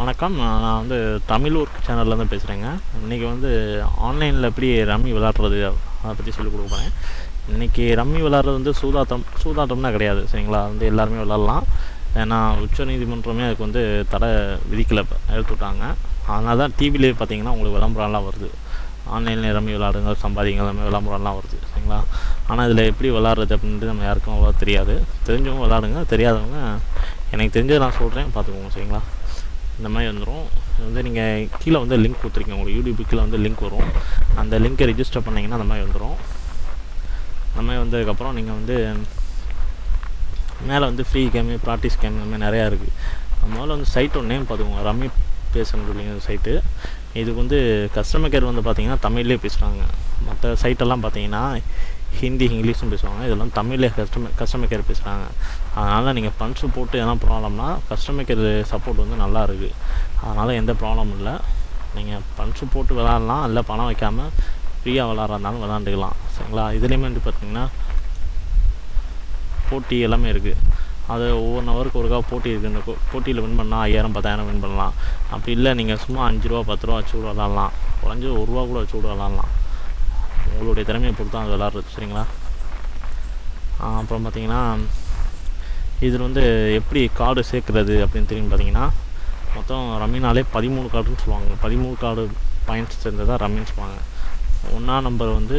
வணக்கம். நான் வந்து தமிழ் ஒர்க் சேனல்லேருந்து பேசுகிறேங்க இன்றைக்கி வந்து ஆன்லைனில் எப்படி ரம்மி விளாட்றது அதை பற்றி சொல்லிக் கொடுக்க போகிறேன் இன்றைக்கி ரம்மி விளாட்றது வந்து சூதாட்டம் சூதாட்டம்னா கிடையாது சரிங்களா? வந்து எல்லாருமே விளாட்லாம். ஏன்னா உச்சநீதிமன்றமே அதுக்கு வந்து தடை விதிக்கலை எடுத்து விட்டாங்க அதனால தான் டிவிலே பார்த்தீங்கன்னா உங்களுக்கு விளம்பரம்லாம் வருது. ஆன்லைனில் ரம்மி விளாடுங்க சம்பாதிங்க எல்லாமே விளம்பரம்லாம் வருது சரிங்களா? ஆனால் இதில் எப்படி விளாட்றது அப்படின்ட்டு நம்ம யாருக்கும் அவ்வளோ தெரியாது. தெரிஞ்சவங்க விளாடுங்க தெரியாதவங்க எனக்கு தெரிஞ்சதை நான் சொல்கிறேன் பார்த்துக்கோங்க சரிங்களா? இந்த மாதிரி வந்துடும் இது வந்து நீங்கள் கீழே வந்து லிங்க் கொடுத்துருக்கீங்க. உங்களுக்கு யூடியூப் கீழே வந்து லிங்க் வரும். அந்த லிங்க்கை ரிஜிஸ்டர் பண்ணிங்கன்னா அந்த மாதிரி வந்துடும் அந்த மாதிரி வந்ததுக்கப்புறம் நீங்கள் வந்து மேலே வந்து ஃப்ரீ கேமு ப்ராக்டிஸ் கேம் இந்த மாதிரி நிறையா இருக்குது முதல்ல வந்து சைட்டோட நேம் பார்த்துக்கோங்க. ரம்மி பேசணும் சொல்லிங்க சைட்டு இதுக்கு வந்து கஸ்டமர் கேர் வந்து பார்த்திங்கன்னா தமிழ்லேயே பேசுகிறாங்க மற்ற சைட்டெல்லாம் பார்த்தீங்கன்னா ஹிந்தி இங்கிலீஷும் பேசுவாங்க. இதெல்லாம் தமிழ்லேயே கஸ்டமர் கஸ்டமர் கேர் பேசுகிறாங்க அதனால் நீங்கள் பண்ட்ஸு போட்டு எதனா ப்ராப்ளம்னா கஸ்டமர் கேர் சப்போர்ட் வந்து நல்லா இருக்குது அதனால் எந்த ப்ராப்ளமும் இல்லை. நீங்கள் பண்ட்ஸு போட்டு விளாட்லாம் இல்லை பணம் வைக்காமல் ஃப்ரீயாக விளாட்றதுனாலும் விளாண்டுக்கலாம் சரிங்களா? இதுலேயுமே வந்து பார்த்திங்கன்னா போட்டி எல்லாமே இருக்குது அது ஒவ்வொரு ஹவருக்கு ஒருக்கா போட்டி இருக்குது இந்த போட்டியில் வின் பண்ணால் ஐயாயிரம் பத்தாயிரம் வின் பண்ணலாம். அப்படி இல்லை நீங்கள் சும்மா அஞ்சு ரூபா பத்து ரூபா வச்சு கூட விளாட்லாம் குறைஞ்சி ஒரு ரூபா கூட வச்சு கூட விளாட்லாம் உங்களுடைய திறமையை பொறுத்து தான் அது விளாட்றது சரிங்களா? அப்புறம் பார்த்தீங்கன்னா இதில் வந்து எப்படி கார்டு சேர்க்குறது அப்படின்னு தெரியும் பார்த்தீங்கன்னா மொத்தம் ரம்மினாலே பதிமூணு கார்டுன்னு சொல்லுவாங்க. பதிமூணு கார்டு பாயிண்ட்ஸ் சேர்ந்தது தான் ரம்மின்னு சொல்லுவாங்க. ஒன்றா நம்பர் வந்து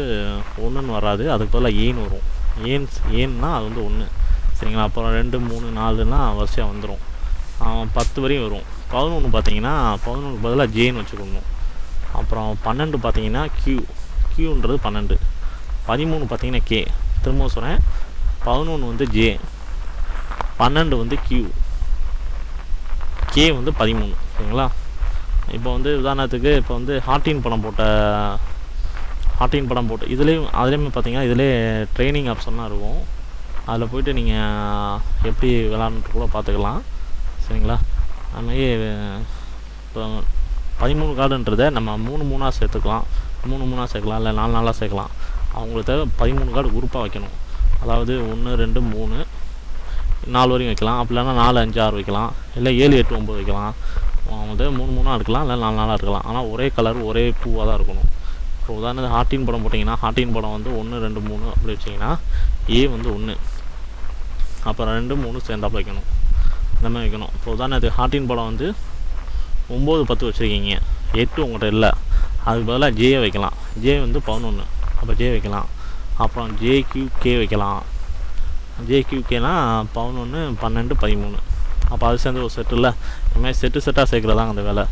ஒன்றுன்னு வராது அதுக்கு பதிலாக ஏன் வரும். ஏன்ஸ் ஏன்னா அது வந்து ஒன்று சரிங்களா? அப்புறம் ரெண்டு மூணு நாலுன்னா வரிசையாக வந்துடும் பத்து வரையும் வரும். பதினொன்று பார்த்தீங்கன்னா பதினொன்று பதிலாக ஜேன்னு வச்சுக்கணும். அப்புறம் பன்னெண்டு பார்த்தீங்கன்னா கியூ கியூன்றது பன்னெண்டு. பதிமூணு பார்த்தீங்கன்னா கே திரும்பவும் சொல்கிறேன் பதினொன்று வந்து ஜே பன்னெண்டு வந்து கியூ கே வந்து பதிமூணு. சரிங்களா? இப்போ வந்து உதாரணத்துக்கு இப்போ வந்து ஹார்டின் படம் போட்ட ஹார்டின் படம் போட்டு இதுலேயும் அதுலேயுமே பார்த்தீங்கன்னா இதிலே ட்ரைனிங் ஆப்ஷன்லாம் இருக்கும். அதில் போய்ட்டு நீங்கள் எப்படி விளாண்டுட்டு கூட பார்த்துக்கலாம். சரிங்களா? அதுமாதிரி இப்போ பதிமூணு கார்டுன்றதை நம்ம மூணு மூணாக சேர்த்துக்கலாம். மூணு மூணாக சேர்க்கலாம் இல்லை நாலு நாளாக சேர்க்கலாம். அவங்களுக்கு தேவை பதிமூணு கார்டு குரூப்பாக வைக்கணும். அதாவது ஒன்று ரெண்டு மூணு நாலு வரையும் வைக்கலாம். அப்படி இல்லைன்னா நாலு அஞ்சு ஆறு வைக்கலாம். இல்லை ஏழு எட்டு ஒம்பது வைக்கலாம். அவங்கள்ட்ட மூணு மூணாக எடுக்கலாம் இல்லை நாலு நாளாக இருக்கலாம் ஆனால் ஒரே கலர் ஒரே பூவாக தான் இருக்கணும். இப்போ உதாரணத்துக்கு ஹார்டின் படம் போட்டிங்கன்னா ஹார்டின் படம் வந்து ஒன்று ரெண்டு மூணு அப்படி வச்சிங்கன்னா ஏ வந்து ஒன்று அப்புறம் ரெண்டு மூணு சேர்ந்தாப்பில் வைக்கணும். இந்த மாதிரி வைக்கணும். இப்போ உதாரணத்துக்கு ஹார்டின் படம் வந்து ஒம்பது பத்து வச்சுருக்கீங்க. எட்டு உங்கள்கிட்ட இல்லை. அதுக்கு பதிலாக ஜே வைக்கலாம். ஜே வந்து பதினொன்று அப்போ ஜே வைக்கலாம். அப்புறம் ஜேக்யூ கே வைக்கலாம். ஜேக்யூகேனா பதினொன்று பன்னெண்டு பதிமூணு. அப்போ அது சேர்ந்து ஒரு செட்டு இல்லை? இந்த மாதிரி செட்டு செட்டாக சேர்க்குறதாங்க அந்த வேலை.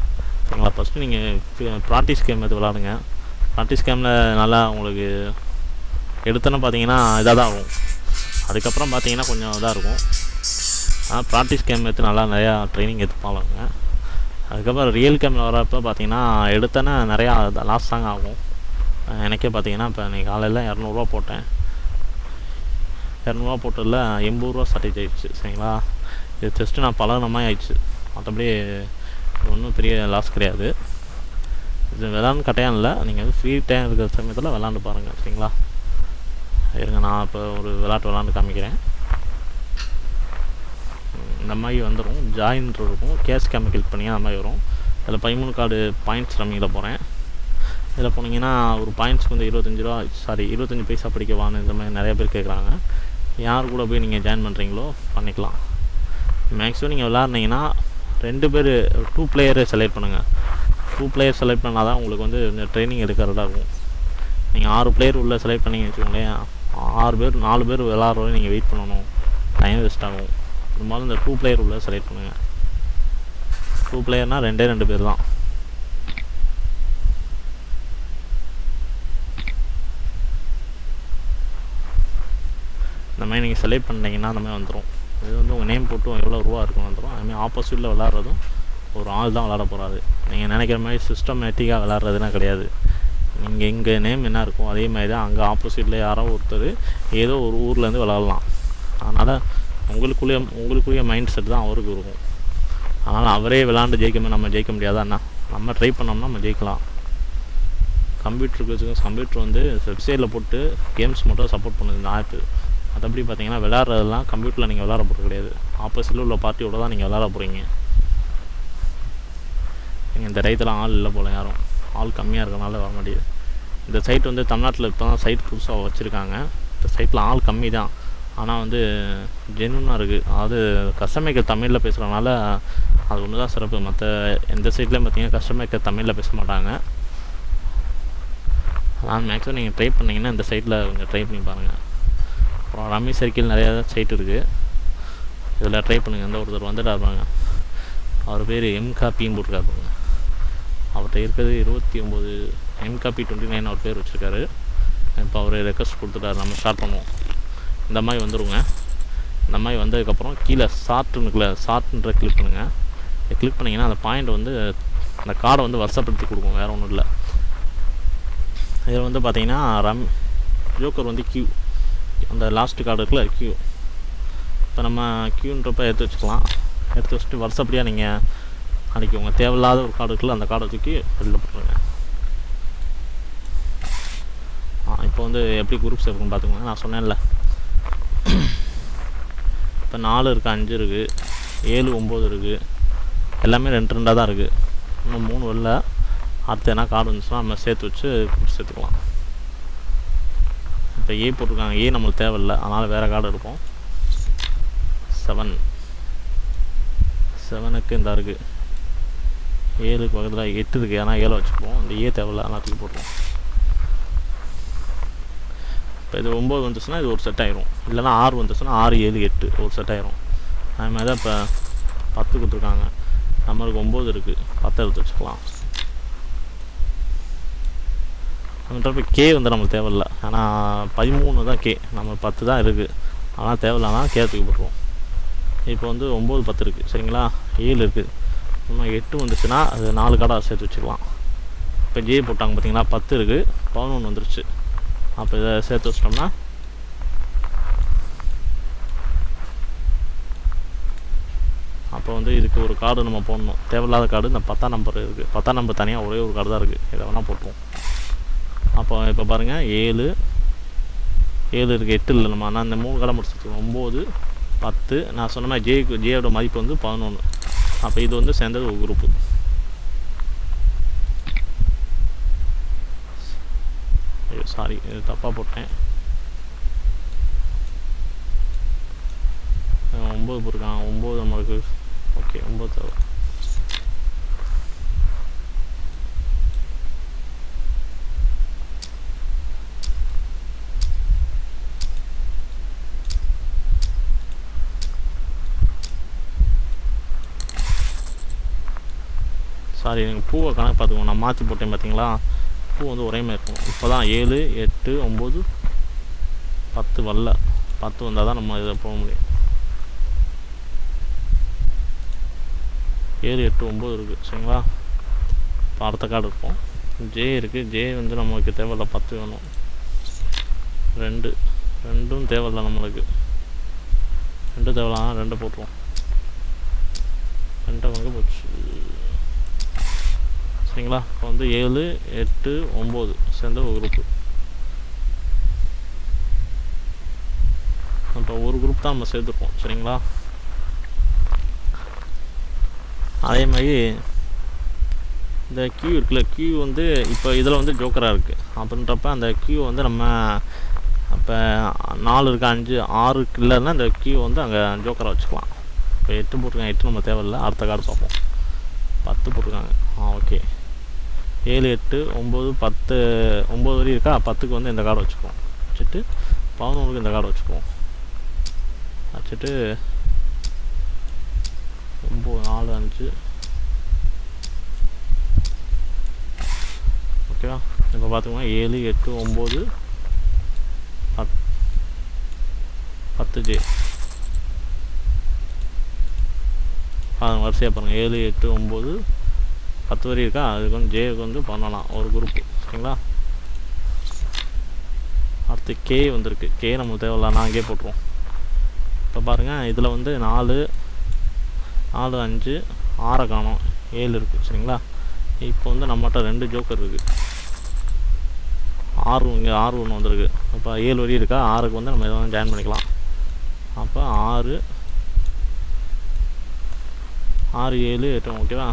சரிங்களா? ஃபஸ்ட்டு நீங்கள் ப்ராக்டிஸ் கேம் எடுத்து விளாடுங்க ப்ராக்டிஸ் கேமில் நல்லா உங்களுக்கு எடுத்தோன்னு பார்த்தீங்கன்னா இதாக தான் ஆகும். அதுக்கப்புறம் பார்த்தீங்கன்னா கொஞ்சம் இதாக இருக்கும். ஆனால் ப்ராக்டிஸ் கேம் எடுத்து நல்லா நிறையா ட்ரைனிங் எடுத்து பாருங்க. அதுக்கப்புறம் ரியல் கேமில் வரப்போ பார்த்தீங்கன்னா எடுத்தோன்னே நிறையா லாஸ் தாங்க ஆகும். எனக்கே பார்த்தீங்கன்னா இப்போ இன்றைக்கி காலையில் இரநூறுவா போட்டேன். இரநூறுவா போட்டதில் எண்பது ரூபா சர்டேஜ் ஆயிடுச்சு சரிங்களா? இது ஜஸ்ட்டு நான் பழகினமாய் ஆயிடுச்சு. மற்றபடி ஒன்றும் பெரிய லாஸ் கிடையாது. இது விளாண்டு கட்டாயம் இல்லை. நீங்கள் வந்து ஃப்ரீ டைம் இருக்கிற சமயத்தில் விளாண்டு பாருங்கள் சரிங்களா? இருங்க நான் இப்போ ஒரு விளாட்டு விளாண்டு காமிக்கிறேன். இந்த மாதிரி வந்துடும் ஜாயின்ட் இருக்கும். கேஸ் கெமிக்கல் பண்ணி அந்த மாதிரி வரும். அதில் பதிமூணு கார்டு பாயிண்ட்ஸ் ரம்மியில் போகிறேன் இதில் போனீங்கன்னா ஒரு பாயிண்ட்ஸ்க்கு வந்து இருபத்தஞ்சி ரூபா சாரி இருபத்தஞ்சி பைசா படிக்கவான்னு இந்த மாதிரி நிறைய பேர் கேட்குறாங்க யார் கூட போய் நீங்கள் ஜாயின் பண்ணுறீங்களோ பண்ணிக்கலாம். மேக்ஸிமம் நீங்கள் விளாட்னீங்கன்னா ரெண்டு பேர் டூ பிளேயரை செலக்ட் பண்ணுங்கள் டூ பிளேயர் செலக்ட் பண்ணால் தான் உங்களுக்கு வந்து இந்த ட்ரைனிங் எடுக்கிறதா இருக்கும். நீங்கள் ஆறு பிளேயர் உள்ளே செலக்ட் பண்ணிங்க வச்சுக்கோங்களேன் ஆறு பேர் நாலு பேர் விளாட்ற நீங்கள் வெயிட் பண்ணணும். டைம் வேஸ்ட் ஆகும். பெரும்பாலும் இந்த டூ பிளேயர் உள்ளே செலக்ட் பண்ணுங்கள் டூ பிளேயர்னால் ரெண்டே ரெண்டு பேர் தான். இந்த மாதிரி நீங்கள் செலக்ட் பண்ணிட்டீங்கன்னா அந்த மாதிரி வந்துடும் இது வந்து உங்கள் நேம் போட்டு எவ்வளோ ரூபா இருக்கும் வந்துடும் அதுமாதிரி ஆப்போசிட்டில் விளாட்றதும் ஒரு ஆள் தான் விளாட போகிறாரு நீங்கள் நினைக்கிற மாதிரி சிஸ்டமேட்டிக்காக விளாட்றதுலாம் கிடையாது. நீங்கள் இங்கே நேம் என்ன இருக்கும் அதே மாதிரி தான். அங்கே ஆப்போசிட்டில் யாரோ ஒருத்தர் ஏதோ ஒரு ஊர்லேருந்து விளாட்லாம் அதனால் உங்களுக்குள்ளேயே உங்களுக்குரிய மைண்ட் செட் தான் அவருக்கு இருக்கும். அதனால் அவரே விளாண்டு ஜெயிக்காம நம்ம ஜெயிக்க முடியாதாண்ணா நம்ம ட்ரை பண்ணோம்னா நம்ம ஜெயிக்கலாம். கம்ப்யூட்டருக்கு வச்சுக்கோங்க. கம்ப்யூட்டர் வந்து வெப்சைட்டில் போட்டு கேம்ஸ் மட்டும் சப்போர்ட் பண்ணுது இந்த ஆப்பு மற்றபடி பார்த்தீங்கன்னா விளாட்றதெல்லாம் கம்ப்யூட்டரில் நீங்கள் விளாட போகிறது கிடையாது. ஆப்போசிட்டில் உள்ள பார்ட்டியோட தான் நீங்கள் விளாட போகிறீங்க நீங்கள் இந்த டயத்தில் ஆள் இல்லை போல் யாரும். ஆள் கம்மியாக இருக்கனால வர மாட்டேங்குது இந்த சைட் வந்து தமிழ்நாட்டில் இப்போ தான் சைட் புதுசாக வச்சுருக்காங்க. இந்த சைட்டில் ஆள் கம்மி தான் ஆனால் வந்து ஜென்வனாக இருக்குது அதாவது கஸ்டமேக்கர் தமிழில் பேசுகிறனால அது ஒன்று தான் சிறப்பு. மற்ற எந்த சைட்லேயும் பார்த்தீங்கன்னா கஸ்டமேக்கர் தமிழில் பேச மாட்டாங்க. ஆனால் மேக்ஸிமம் நீங்கள் ட்ரை பண்ணிங்கன்னா இந்த சைட்டில் கொஞ்சம் ட்ரை பண்ணி பாருங்கள் அப்புறம் ரம்மி சர்க்கிள் நிறையா சைட் இருக்குது இதில் ட்ரை பண்ணுங்கள் எந்த ஒருத்தர் வந்துட்டு இருப்பாங்க அவர் பேர் எம் காப்பின்னு போட்டிருக்காரு அவர்கிட்ட இருக்கிறது இருபத்தி ஒம்பது எம் காப்பி டுவெண்ட்டி நைன் அவர் பேர் வச்சுருக்காரு. இப்போ அவர் ரெக்வஸ்ட் கொடுத்துட்டாரு. நம்ம ஸ்டார்ட் பண்ணுவோம். இந்த மாதிரி வந்துடுங்க இந்த மாதிரி வந்ததுக்கப்புறம் கீழே ஷார்ட்டுனுக்குள்ள ஷார்ட்ன்ற கிளிக் பண்ணுங்கள் கிளிக் பண்ணிங்கன்னா அந்த பாயிண்ட் வந்து அந்த கார்டை வந்து வருஷப்படுத்தி கொடுக்கும் வேறு ஒன்றும் இல்லை. இதில் வந்து பார்த்தீங்கன்னா ரம் ஜோக்கர் வந்து கியூ அந்த லாஸ்ட் கார்டு இருக்குல்ல கியூ இப்போ நம்ம கியூன்றப்ப எடுத்து வச்சுக்கலாம். எடுத்து வச்சுட்டு வருஷப்படியாக நீங்கள் அன்றைக்கி உங்கள் தேவையில்லாத ஒரு கார்டு இருக்குல்ல அந்த கார்டை தூக்கி வெளியில் போட்டுருங்க. இப்போ வந்து எப்படி குரூப்ஸ் இருக்குன்னு பார்த்துக்கோங்க. நான் சொன்னேன்ல. இப்போ நாலு இருக்குது அஞ்சு இருக்குது ஏழு ஒம்பது இருக்குது எல்லாமே ரெண்டு ரெண்டாக தான் இருக்குது இன்னும் மூணு வரல. அடுத்து என்ன கார்டு வந்துச்சுன்னா நம்ம சேர்த்து வச்சு group சேர்த்துக்கலாம். இப்போ ஏ போட்டிருக்காங்க. ஏ நம்மளுக்கு தேவையில்லை. அதனால் வேறு கார்டு எடுப்போம். செவன் செவனுக்கு இந்த இருக்குது ஏழுக்கு பக்கத்தில் எட்டு இருக்குது ஏன்னா ஏழை வச்சுப்போம். இந்த ஏ தேவையில்லை. அதனால் தூக்கி போட்டுருவோம். இப்போ இது ஒம்பது வந்துச்சுன்னா இது ஒரு செட் ஆயிரும். இல்லைன்னா ஆறு வந்துச்சுன்னா ஆறு ஏழு எட்டு ஒரு செட் ஆயிரும். அது மாதிரி தான் இப்போ பத்து கொடுத்துருக்காங்க. நம்மளுக்கு ஒம்பது இருக்குது பத்து எடுத்து வச்சுக்கலாம். அப்படின்றப்ப கே வந்து நம்மளுக்கு தேவையில்ல. ஆனால் பதிமூணு தான் கே நம்ம பத்து தான் இருக்குது ஆனால் தேவையில்லனா கே தூக்கி போட்டுருவோம். இப்போ வந்து ஒம்பது பத்து இருக்குது சரிங்களா? ஏழு இருக்குது இன்னும் எட்டு வந்துச்சுன்னா அது நாலு கடை சேர்த்து வச்சுக்கலாம். இப்போ ஜே போட்டாங்க பார்த்தீங்கன்னா பத்து இருக்குது பதினொன்று வந்துருச்சு. அப்போ இதை சேர்த்து வச்சிட்டோம்னா? அப்போ வந்து இதுக்கு ஒரு கார்டு நம்ம போடணும். தேவையில்லாத கார்டு இந்த பத்தாம் நம்பர் இருக்குது பத்தாம் நம்பர் தனியாக ஒரே ஒரு கார்டு தான் இருக்குது இதை வேணால் போட்டுருவோம். அப்போ இப்போ பாருங்கள் ஏழு ஏழு இருக்குது எட்டு இல்லை நம்ம. ஆனால் இந்த மூணு கடை முடிச்சிருக்கோம் ஒம்பது பத்து நான் சொன்ன மாதிரி ஜே ஜேயோட மதிப்பு வந்து பதினொன்று அப்போ இது வந்து சேர்ந்தது ஒரு குரூப்பு சாரி இது தப்பாக போட்டேன். ஒம்பது போட்டிருக்கான். ஒம்பது நம்மளுக்கு ஓகே ஒம்பது தேவை சாரி எனக்கு பூவை கணக்கு பார்த்துக்கோங்க நான் மாற்றி போட்டேன் பார்த்தீங்களா பூ வந்து ஒரே மாதிரி இருக்கும். இப்போ தான் ஏழு எட்டு ஒம்பது பத்து வரல. பத்து வந்தால் தான் நம்ம இதை போக முடியும். ஏழு எட்டு ஒம்பது இருக்குது சரிங்களா? இப்போ அடுத்த கார்டு இருக்கும் ஜே இருக்குது ஜே வந்து நம்மளுக்கு தேவையில்ல. பத்து வேணும். ரெண்டு. ரெண்டும் தேவையில்ல நம்மளுக்கு. ரெண்டு தேவையில்ல. ரெண்டு போட்டுருவோம் ரெண்டை வந்து போச்சு சரிங்களா இப்போ வந்து ஏழு எட்டு ஒம்பது சேர்ந்த ஒரு குரூப்பு இப்போ ஒரு குரூப் தான் நம்ம சேர்த்துருப்போம் சரிங்களா? அதே மாதிரி இந்த கியூ இருக்குல்ல கியூ வந்து இப்போ இதில் வந்து ஜோக்கராக இருக்குது அப்படின்றப்ப அந்த கியூ வந்து நம்ம இப்போ நாலு இருக்கு அஞ்சு ஆறு இல்லைன்னா இந்த கியூ வந்து அங்கே ஜோக்கராக வச்சுக்கலாம். இப்போ எட்டு போட்டிருக்காங்க எட்டு நம்ம தேவையில்லை. அடுத்த கார்டு பார்ப்போம். பத்து போட்டிருக்காங்க. Ah okay. ஏழு எட்டு ஒம்பது பத்து ஒம்பது வரையும் இருக்கா? பத்துக்கு வந்து இந்த கார்டை வச்சுக்குவோம். வச்சுட்டு பதினொன்றுக்கு இந்த கார்டை வச்சுக்குவோம். வச்சுட்டு ஒம்பது நாலு அஞ்சு. ஓகேவா? இப்போ பார்த்துக்கோங்க. ஏழு எட்டு ஒம்பது பத் பத்து ஜே. பாருங்க வரிசையாக பாருங்கள் ஏழு எட்டு ஒம்பது பத்து வரி இருக்கா? அதுக்கு வந்து ஜேக்கு வந்து பண்ணலாம். ஒரு குரூப்பு ஓகேங்களா அடுத்து கே வந்திருக்கு. கே நமக்கு தேவையில்ல நான் கே போட்டுருவோம். இப்போ பாருங்கள் இதில் வந்து நாலு நாலு அஞ்சு ஆறை காணும். ஏழு இருக்குது சரிங்களா? இப்போ வந்து நம்மகிட்ட ரெண்டு ஜோக்கர் இருக்குது ஆறு இங்கே ஆறு ஒன்று வந்திருக்கு. இப்போ ஏழு வரி இருக்கா? ஆறுக்கு வந்து நம்ம எதாவது ஜாயின் பண்ணிக்கலாம். அப்போ ஆறு ஆறு ஏழு எட்டு ஓகேவா?